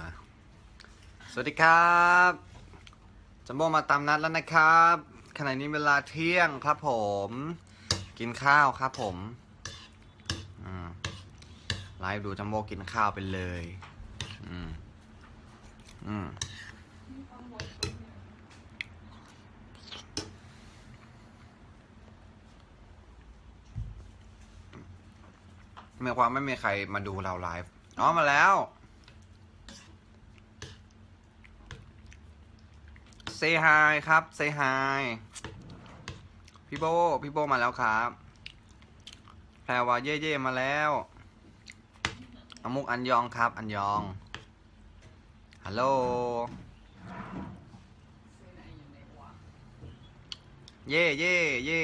อสวัสดีครับจัมโบ้มาตามนัดแล้วนะครับ ขณะนี้เวลาเที่ยงครับผม กินข้าวครับผมไลฟ์ดูจัมโบ้กินข้าวไปเลย อืม อืมหมายความไม่มีใครมาดูเราไลฟ์ อ๋อ มาแล้ว เซฮายครับเซฮายพี่โบพี่โบมาแล้วครับแพรวาเย่เย่มาแล้วอมุกอันยองครับ อันยองฮัลโหลเย่เย่เย่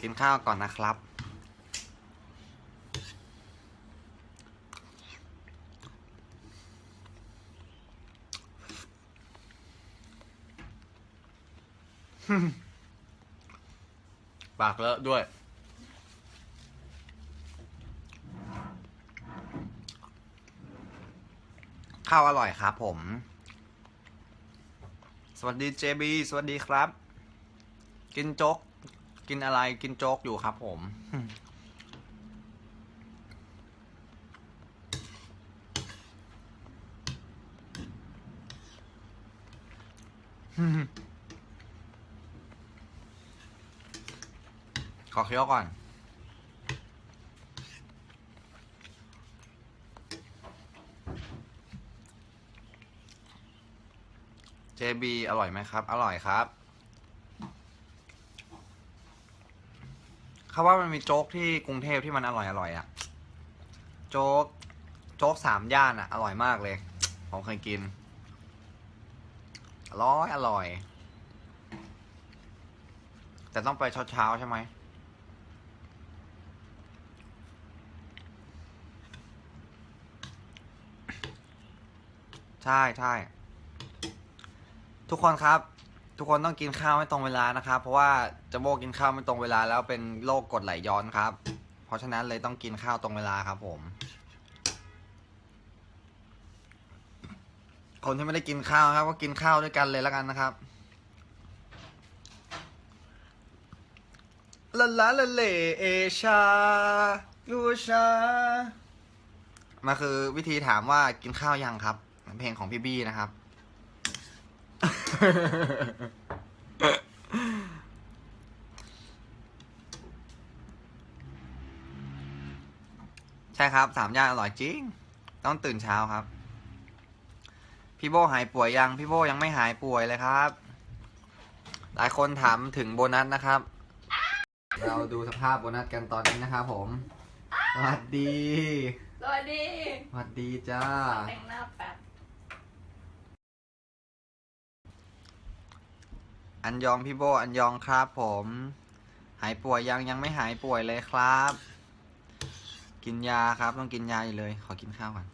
กินข้าวก่อนนะครับ ปากเลอะด้วย ข้าวอร่อยครับผม สวัสดีเจบีสวัสดีครับ กินโจ๊ก กินอะไรกินโจ๊กอยู่ครับผมข อเคี้ยวก่อน JB อร่อยไหมครับ อร่อยครับเขาว่ามันมีโจ๊กที่กรุงเทพที่มันอร่อยอร่อยอะโจ๊ก โจ๊กสามย่านอะอร่อยมากเลย ผมเคยกิน อร่อย อร่อย แต่ต้องไปเช้าเช้าๆใช่ไหม ใช่ใช่ทุกคนครับ ทุกคนต้องกินข้าวให้ตรงเวลานะครับ เพราะว่าจะโบกินข้าวไม่ตรงเวลาแล้วเป็นโรคกรดไหลย้อนครับ เพราะฉะนั้นเลยต้องกินข้าวตรงเวลาครับผม คนที่ไม่ได้กินข้าวครับ ก็กินข้าวด้วยกันเลยแล้วกันนะครับลาลาลาเลเอชายูชามาคือวิธีถามว่ากินข้าวยังครับ เพลงของพี่บี้นะครับ ใช่ครับ สามย่านอร่อยจริง ต้องตื่นเช้าครับ พี่โบหายป่วยยัง พี่โบยังไม่หายป่วยเลยครับ หลายคนถามถึงโบนัสนะครับ เราดูสภาพโบนัสกันตอนนี้นะครับผม สวัสดี สวัสดี สวัสดีจ้า แต่งหน้าแป๊บ อันยองพี่โบอันยองครับผม หายป่วยยังยังไม่หายป่วยเลยครับ กินยาครับต้องกินยาอยู่เลย ขอกินข้าวก่อน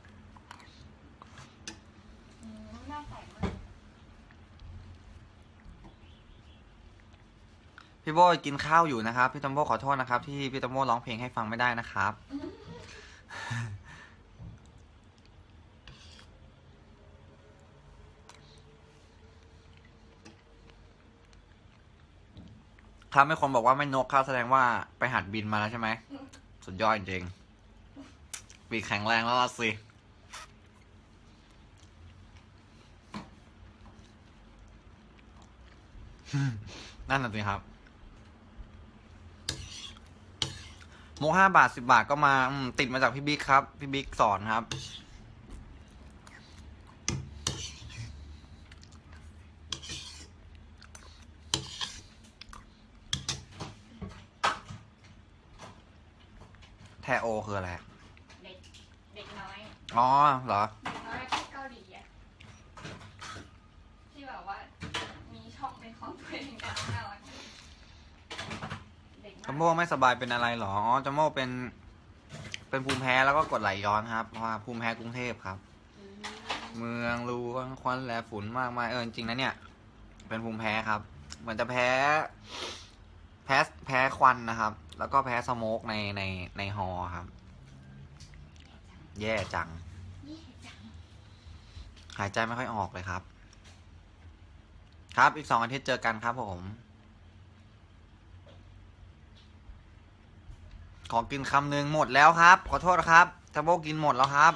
พี่โบกินข้าวอยู่นะครับ พี่ตัมโบขอโทษนะครับ ที่พี่ตัมโบร้องเพลงให้ฟังไม่ได้นะครับ ครับไม่คนบอกว่าไม่นกครับแสดงว่าไปหัดบินมาแล้วใช่ไหม สุดยอดจริงปีแข็งแรงแล้วล่ะสินั่นน่ะสิครับมุกห้าบาทสิบาทก็มาติดมาจากพี่บิ๊กครับ พี่บิ๊กสอนครับ แทโอคืออะไร เด็กเด็กน้อยอ๋อเหรอ เด็กน้อยที่เกาหลีอะที่แบบว่า มีช่องเป็นของตัวเองแต่น่ารักเด็กจัมมาโบ้ไม่สบายเป็นอะไรเหรอ อ๋อจัมโบ้เป็น เป็นภูมิแพ้แล้วก็กรดไหลย้อนครับ เพราะว่าภูมิแพ้กรุงเทพครับ อืมเมืองหลวงควันและฝุ่นมากมายเออจริงๆนะเนี่ย เป็นภูมิแพ้ครับ เหมือนจะแพ้ แพ้แพ้ควันนะครับ แล้วก็แพ้สโมกในในในฮอครับ แย่จังนี่จัง หายใจไม่ค่อยออกเลยครับ ครับอีกสองอาทิตย์เจอกันครับผม ขอกินคำหนึ่งหมดแล้วครับ ขอโทษครับทับโบกินหมดแล้วครับ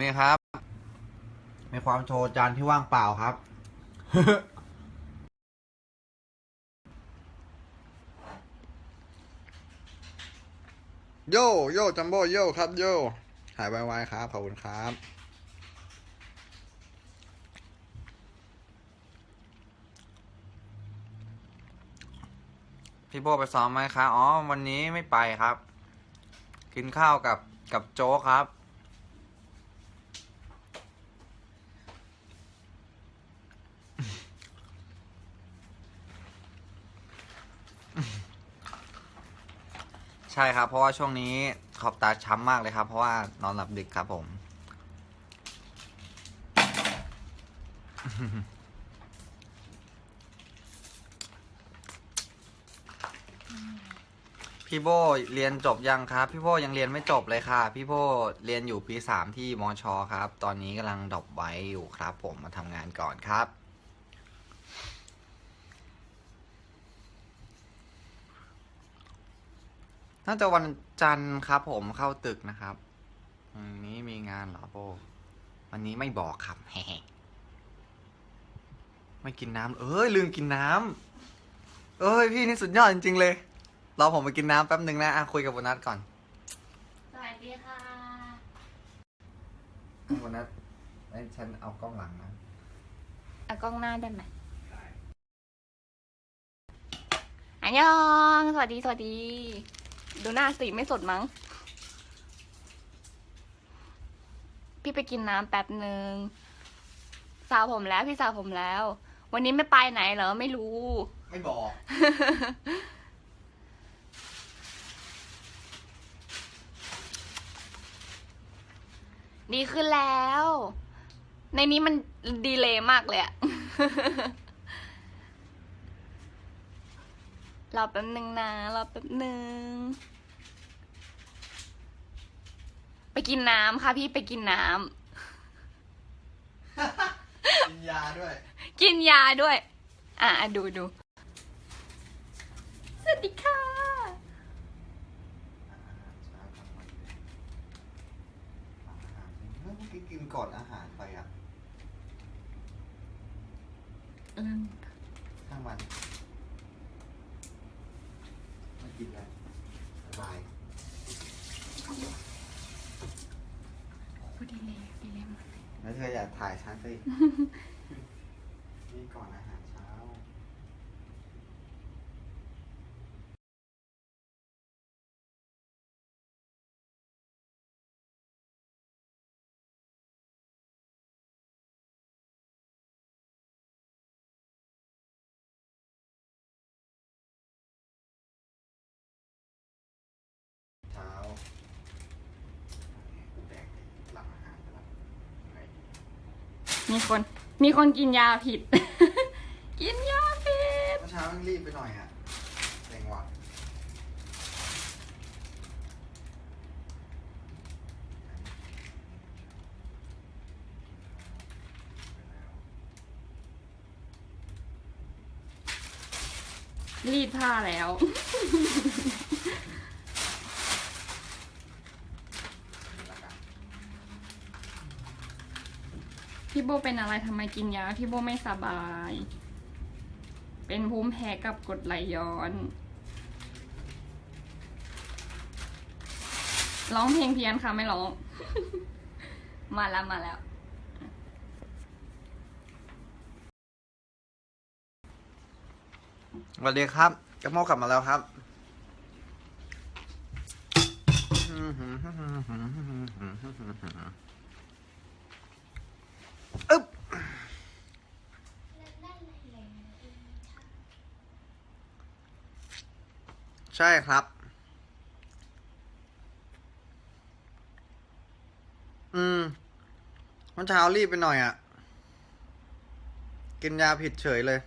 นี่ครับ มีความโชว์จานที่ว่างเปล่าครับ โยโย่จัมโบ้โย่ครับ โย่หายไวๆครับ ขอบคุณครับพี่โบไปซ้อมไหมครับ อ๋อ วันนี้ไม่ไปครับ กินข้าวกับกับโจ๊กครับ ใช่ครับ เพราะว่าช่วงนี้ขอบตาช้ำมากเลยครับ เพราะว่านอนหลับดึกครับผม พี่โบเรียนจบยังครับ พี่โบยังเรียนไม่จบเลยค่ะ พี่โบเรียนอยู่ปีสามที่มอชอครับ ตอนนี้กำลังดรอปไว้อยู่ครับ ผมมาทำงานก่อนครับ น่าจะวันจันทร์ครับ ผมเข้าตึกนะครับวันนี้มีงานเหรอโบวันนี้ไม่บอกครับแฮไม่กินน้ำเอ้ยลืมกินน้ำเอ้ยพี่นี่สุดยอดจริง ๆ เลยรอผมไปกินน้ำแป๊บหนึ่งนะอะคุยกับโบนัสก่อนสวัสดีค่ะโบนัสให้ฉันเอากล้องหลังนะเอากล้องหน้าได้ไหมอันยอง สวัสดี สวัสดี ดูหน้าสีไม่สดมั้ง พี่ไปกินน้ำแป๊บหนึ่งสาวผมแล้วพี่สาวผมแล้ว วันนี้ไม่ไปไหนเหรอไม่รู้ ไม่บอก ดีขึ้นแล้ว ในนี้มันดีเลยมากเลยอะ รอแป๊บหนึ่งนะรอแป๊บหนึ่งไปกินน้ำค่ะพี่ไปกินน้กินยาด้วยำกินยาด้วย อะอะดูดูสวัสดีค่ะ เมื่อกี้กินก่อนอาหารไปอะอืมช่างมันไม่กินแล้วสบาย พอดีเลยดีเลยมากแล้วเธออย่าถ่ายฉันสิ นี่ก่อนอาหารเช้า เช้ากูแดกหลังอาหารไปแล้วไง มีคน มีคนกินยาผิด กินยาผิด เมื่อเช้ามันรีบไปหน่อยอะเร่งว่ะไปแล้วรีดผ้าแล้วแล้วกัน พี่โบเป็นอะไรทำไมกินยาพี่โบไม่สบาย เป็นภูมิแพ้กับกรดไหลย้อนร้องเพลงเพี้ยนค่ะไม่ร้อง มาแล้วมาแล้วสวัสดีครับกระโมกลับมาแล้วครับอึ๊ บใช่ครับ อืมวันเช้ารีบไปหน่อยอะ กินยาผิดเฉยเลย